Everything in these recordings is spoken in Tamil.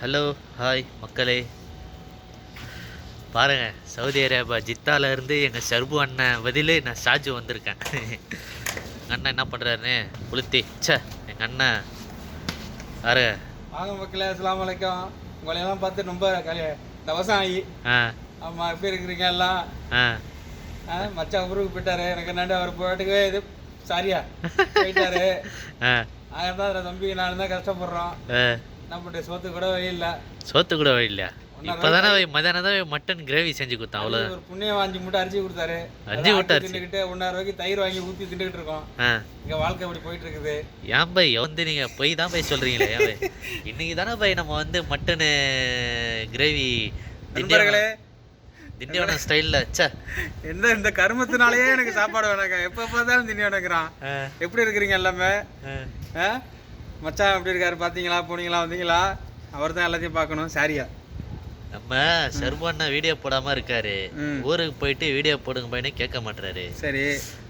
ஹலோ ஹாய் மக்களே. பாருங்க சவுதி அரேபியா ஜித்தால இருந்து எங்கள் ஷர்பு அண்ணன் பதிலு நான் ஷாஜு வந்திருக்கேன். எங்கள் அண்ணன் என்ன பண்ணுறாருன்னு புளுத்தி. ச்சே எங்கள் அண்ணன். பாருங்க வாங்க மக்களே அஸ்ஸலாமு அலைக்கும். உங்களை எல்லாம் பார்த்து ரொம்ப ஆகி ஆ. ஆமா எப்படி இருக்கிறீங்க எல்லாம்? ஆ. மச்சான் ஊருக்கு போயிட்டாரு. எனக்கு என்னண்டு அவர் போயிட்டுக்கவே இது சாரியா? போயிட்டாரு. அதான் அதில் தம்பி நான் தான் கஷ்டப்படுறோம். பண்ணுறது சோத்து கூட வழி இல்லை. சோத்து கூட வழி இல்லையா இப்போ தானே மதியானம் தான் மட்டன் கிரேவி செஞ்சு கொடுத்தான் அவ்வளோ ஒரு புண்ணியம் அஞ்சு மூட்டை அரிசி கொடுத்தாரு. அஞ்சு மூட்டை அரிசி? தின்னுக்கிட்டு ஒன்றரை ரூபாய்க்கு தயிர் வாங்கி ஊற்றி தின்னுக்கிட்டு இருக்கோம். இங்க வாழ்க்கை இப்படி போயிட்டு இருக்குது. ஏன் பை வந்து நீங்கள் போய் தான் போய் சொல்கிறீங்களே ஏன் பை? இன்னைக்கு தானே பை நம்ம வந்து மட்டனு கிரேவி நண்பர்களே. திண்டிவனம் ஸ்டைலில் ச்சே. எந்த இந்த கருமத்தினாலேயே எனக்கு சாப்பாடு வேணாங்க எப்போ பார்த்தாலும் ஆ, எப்படி இருக்கிறீங்க எல்லாமே? ஆ. மச்சான் எப்படி இருக்காரு? பார்த்தீங்களா போனீங்களா? வந்தீங்களா? அவர் தான் எல்லாத்தையும் பார்க்கணும். சாரியா. நம்ம சர்வண்ணா வீடியோ போடாம இருக்காரு. ஊருக்கு போயிட்டு வீடியோ போடுங்க பையனே கேட்க மாட்டாரு சரி.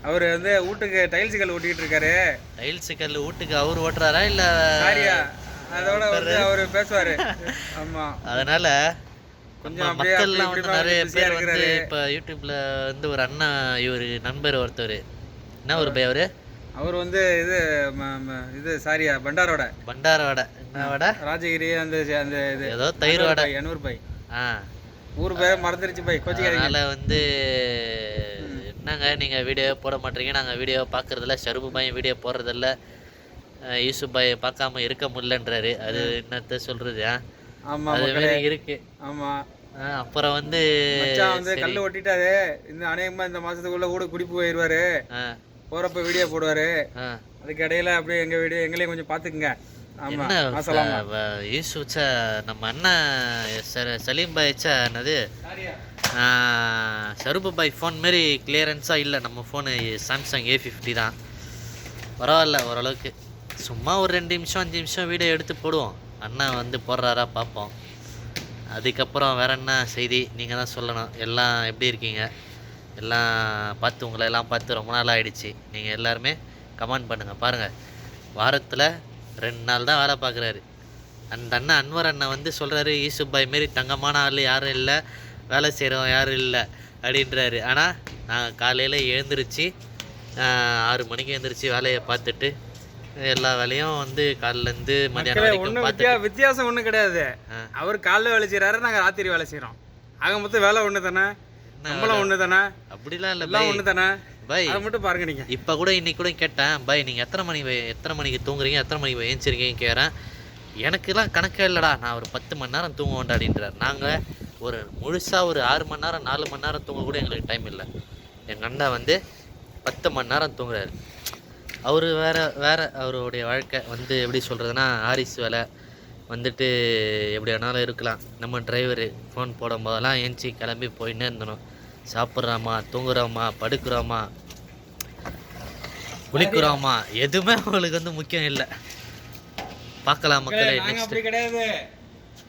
அவர் வந்து வீட்டுக்கு டைல்ஸ் கல் ஒட்டிக்கிட்டு இருக்காரு. டைல்ஸ் கல் வீட்டுக்கு அவர் ஓட்டுறாரா இல்ல சாரியா. அதோட வந்து அவர் பேசுவாரு. ஆமா. அதனால கொஞ்சம் மக்கள்லாம் வந்து நிறைய பேர் வந்து. இப்ப யூடியூப்ல வந்து ஒரு அண்ணா இவர் நண்பர் ஒருத்தர் என்ன ஒரு பை அவரு? அவர் வந்து இது இது சாரியா பண்டாரோட. பண்டார வடை. ராஜகிரி அந்த அந்த இது. ஏதோ தயிர் வடை. எண்ணூறு பை ஆ. ஊர் பேரை மறந்துருச்சு பை கோச்சிக்காதீங்க அதனால வந்து என்னங்க நீங்க வீடியோ போட மாட்டீங்க? நாங்க வீடியோ பார்க்கறதில்ல ஷருபு பாய் வீடியோ போடுறதில்ல. யூசுப் பாய் பார்க்காம இருக்க முடியலன்றாரு. அது என்னத்த? ஆமா அது மாதிரி இருக்கு. ஆமா. ஆ, அப்புறம் வந்து வந்து. கல்லு ஒட்டிட்டாரு. இந்த அநேகமா இந்த மாசத்துக்குள்ள கூட குடி போயிருவாரு. ஆ, போறப்ப வீடியோ போடுவாரு. அதுக்கு இடையில அப்படியே எங்க வீடியோ எங்களையும் கொஞ்சம் பாத்துக்குங்க ஆமா. என்ன மாசலாமா வ- வ- யூசு ச்ச, நம்ம அண்ணன் சலீம் பாய் ச்ச, என்னது? ஷருபு பாய் ஃபோன் மாரி கிளியரன்ஸாக இல்லை. நம்ம ஃபோனு சாம்சங் ஏ ஃபிஃப்டி தான். பரவாயில்ல ஓரளவுக்கு. சும்மா ஒரு ரெண்டு நிமிஷம் அஞ்சு நிமிஷம் வீடியோ எடுத்து போடுவோம். அண்ணன் வந்து போடுறாரா பார்ப்போம். அதுக்கப்புறம் வேற என்ன செய்தி? நீங்கள் தான் சொல்லணும். எல்லாம் எப்படி இருக்கீங்க? எல்லாம் பார்த்து உங்களை எல்லாம் பார்த்து ரொம்ப நாள் ஆயிடுச்சு. நீங்கள் எல்லாருமே கமெண்ட் பண்ணுங்கள் பாருங்கள் வாரத்தில் ரெண்டு நாள் தான் வேலை பார்க்குறாரு. அந்த அண்ணன் அன்வர் அண்ணன் வந்து சொல்கிறாரு யூசுப் பாய் மாரி தங்கமான ஆள் யாரும் இல்லை வேலை செய்கிறவன் யாரும் இல்லை அப்படின்றாரு. ஆனால் நான் காலையில் எழுந்திருச்சு ஆறு மணிக்கு எழுந்திரிச்சு வேலையை பார்த்துட்டு எல்லா வேலையும் வந்து காலிலேருந்து மதியானம் வரைக்கும் வித்தியா வித்தியாசம் ஒண்ணும் கிடையாது. அவர் காலைல வேலை செய்யறாரு நாங்க ராத்திரி வேலை செய்யறோம் ஆக மொத்தம் வேலை ஒண்ணு தானே சம்பளம் ஒண்ணு தானே அப்படிலாம் இல்லை எல்லாம் பை. ஒண்ணு தானே பை. அதை மட்டும் பாருங்க நீங்க. இப்போ கூட இன்னைக்கு கூட கேட்டேன் பாய் நீங்கள் எத்தனை மணி எத்தனை மணிக்கு தூங்குறீங்க எத்தனை மணிக்கு ஏஞ்சிருக்கீங்க கேட்குறேன் எனக்கெல்லாம் கணக்கே இல்லைடா நான் ஒரு பத்து மணி நேரம் தூங்குவேன்டா அப்படின்றார். நாங்கள் ஒரு முழுசாக ஒரு ஆறு மணி நேரம் நாலு மணி நேரம் தூங்க கூட எங்களுக்கு டைம் இல்லை. எங்கள் அண்ணா வந்து பத்து மணி நேரம் தூங்குறாரு. அவர் வேற வேற அவருடைய வாழ்க்கை வந்து எப்படி சொல்கிறதுனா ஆரிஸ் வேலை வந்துட்டு எப்படி வேணாலும் இருக்கலாம். நம்ம டிரைவரு ஃபோன் போடும் போதெல்லாம் ஏஞ்சி கிளம்பி போயின்னே இருந்தணும். சாப்பிட்றோமா தூங்குறோமா படுக்கிறோமா குளிக்கிறோமா எதுவுமே அவங்களுக்கு வந்து முக்கியம் இல்லை. பார்க்கலாம் மக்களே நெக்ஸ்ட் கிடையாது.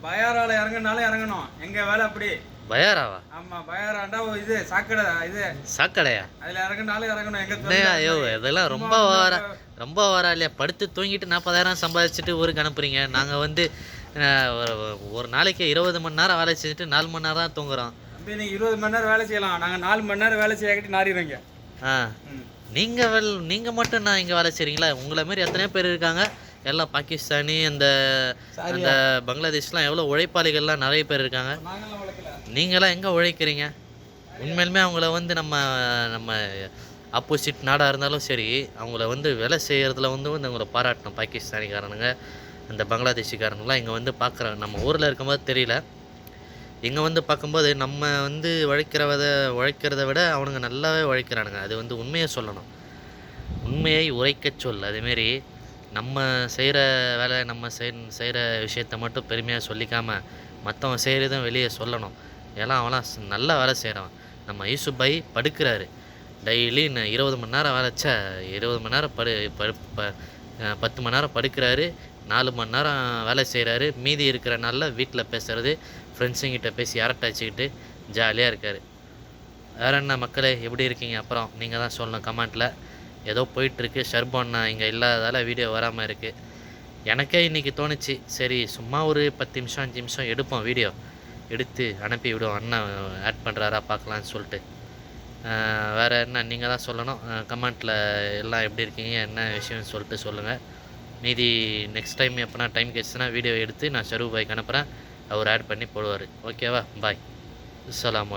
பயாரால இறங்கினாலும் இறங்கணும். எங்க வேலை அப்படி? பயாராவா ஆமா பயாராண்டா இது சாக்கடை இது. சாக்கடையா? அதுல இறங்கினாலும் இறங்கணும் எங்க ஐயோ இதெல்லாம் ரொம்ப வார ரொம்ப வாரா இல்லையா? படுத்து தூங்கிட்டு நாற்பதாயிரம் சம்பாதிச்சுட்டு ஊருக்கு அனுப்புறீங்க. நாங்கள் வந்து ஒரு- நாளைக்கு இருபது மணி நேரம் வேலை செஞ்சுட்டு நாலு மணி நேரம் தான் தூங்குறோம். நீங்க இருபது மணி நேரம் வேலை செய்யலாம். நாங்க நாலு மணி நேரம் வேலை செய்யாக்கிட்டு நாரிடுறீங்க ஆ. ம். நீங்கள் வெல் நீங்கள் மட்டும் நான் இங்கே வேலை செய்கிறீங்களா உங்களை மாரி எத்தனையோ பேர் இருக்காங்க. எல்லாம் பாகிஸ்தானி அந்த அந்த பங்களாதேஷ்லாம் எவ்வளோ உழைப்பாளிகள்லாம் நிறைய பேர் இருக்காங்க. நீங்களாம் எங்கே உழைக்கிறீங்க? உண்மையிலுமே அவங்கள வந்து நம்ம நம்ம ஆப்போசிட் நாடாக இருந்தாலும் சரி அவங்கள வந்து வேலை செய்கிறதுல வந்து வந்து அவங்கள பாராட்டணும். பாகிஸ்தானிக்காரனுங்க அந்த பங்களாதேஷிக்காரனுங்களாம் இங்கே வந்து பார்க்குறாங்க நம்ம ஊரில் இருக்கும்போது தெரியல. இங்கே வந்து பார்க்கும்போது நம்ம வந்து உழைக்கிறத உழைக்கிறத விட அவனுங்க நல்லாவே உழைக்கிறானுங்க. அது வந்து உண்மையை சொல்லணும். உண்மையை உரைக்க சொல். அதேமாரி நம்ம செய்கிற வேலை நம்ம செய் செய்கிற விஷயத்த மட்டும் பெருமையாக சொல்லிக்காமல் மற்றவன் செய்கிறதும் வெளியே சொல்லணும். ஏன்னா அவன்லாம் நல்லா வேலை செய்கிறான் நம்ம யூசுப் பாய் படுக்கிறாரு. டெய்லி நான் இருபது மணி நேரம் வேலைச்சா இருபது மணி நேரம் படு படு ப- பத்து மணி நேரம் படுக்கிறாரு. நாலு மணி நேரம் வேலை செய்கிறாரு மீதி இருக்கிற நாளில் வீட்டில் பேசுகிறது ஃப்ரெண்ட்ஸுங்கிட்ட பேசி அரட்டை ஜாலியாக இருக்கார். வேற என்ன மக்களே எப்படி இருக்கீங்க? அப்புறம் நீங்கள் தான் சொல்லணும் கமெண்ட்டில் ஏதோ போயிட்டுருக்கு. ஷர்பான் இங்கே இல்லாததால் வீடியோ வராமல் இருக்குது எனக்கே இன்றைக்கி தோணுச்சு. சரி சும்மா ஒரு பத்து நிமிஷம் அஞ்சு நிமிஷம் எடுப்போம் வீடியோ எடுத்து அனுப்பி விடும் அண்ணன் ஆட் பண்ணுறாரா பார்க்கலான்னு சொல்லிட்டு வேறு என்ன நீங்கள் தான் சொல்லணும். கமெண்ட்டில் எல்லாம் எப்படி இருக்கீங்க என்ன விஷயம்னு சொல்லிட்டு சொல்லுங்கள் மீதி நெக்ஸ்ட் டைம் எப்போனா டைம் கிடச்சுன்னா வீடியோ எடுத்து நான் ஷரூப் பாய்க்கு அனுப்புகிறேன் அவர் ஆட் பண்ணி போடுவார். ஓகேவா பாய் அஸ்ஸலாமு